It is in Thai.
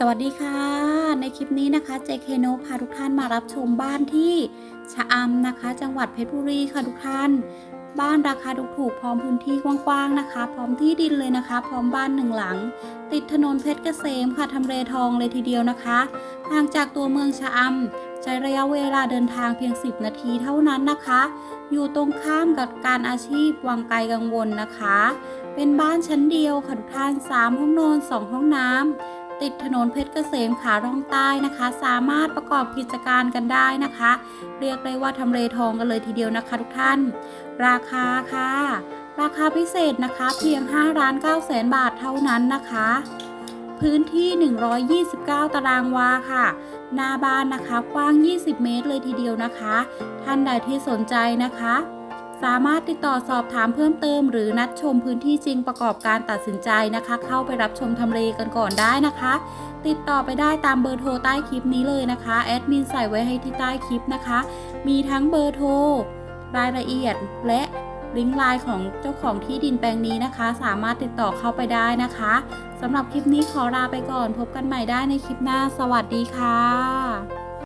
สวัสดีค่ะ ในคลิปนี้นะคะ JK n o พาทุกท่านมารับชมบ้านที่ชะอำนะคะ จังหวัดเพชรบุรีค่ะทุกท่าน บ้านราคาถูกๆพร้อมพื้นที่กว้างๆนะคะ พร้อมที่ดินเลยนะคะ พร้อมบ้านหนึ่งหลัง ติดถนนเพชรเกษมค่ะทำเลทองเลยทีเดียวนะคะห่างจากตัวเมืองชะอำใช้ระยะเวลาเดินทางเพียง 10 นาทีเท่านั้นนะคะ อยู่ตรงข้ามกับการอาชีพวังไกลกังวลนะคะ เป็นบ้านชั้นเดียวค่ะทุกท่าน 3 ห้องนอน 2 ห้องน้ำ ติดถนนเพชรเกษมขาล่องใต้นะคะ สามารถประกอบกิจการกันได้นะคะ เรียกได้ว่าทำเลทองกันเลยทีเดียวนะคะทุกท่าน ราคาค่ะ ราคาพิเศษนะคะเพียง5ล้าน9แสนบาทเท่านั้นนะคะ พื้นที่ 129 ตารางวาค่ะ หน้าบ้านนะคะกว้าง 20 เมตรเลยทีเดียวนะคะ ท่านใดที่สนใจนะคะ สามารถติดต่อสอบถามเพิ่มเติม หรือนัดชมพื้นที่จริงประกอบการตัดสินใจนะคะ เข้าไปรับชมทำเลกันก่อนได้นะคะ ติดต่อไปได้ตามเบอร์โทรใต้คลิปนี้เลยนะคะแอดมินใส่ไว้ให้ที่ใต้คลิปนะคะ มีทั้งเบอร์โทรรายละเอียดและลิงก์ไลน์ของเจ้าของที่ดินแปลงนี้นะคะ สามารถติดต่อเข้าไปได้นะคะสำหรับคลิปนี้ขอลาไปก่อน พบกันใหม่ได้ในคลิปหน้า สวัสดีค่ะ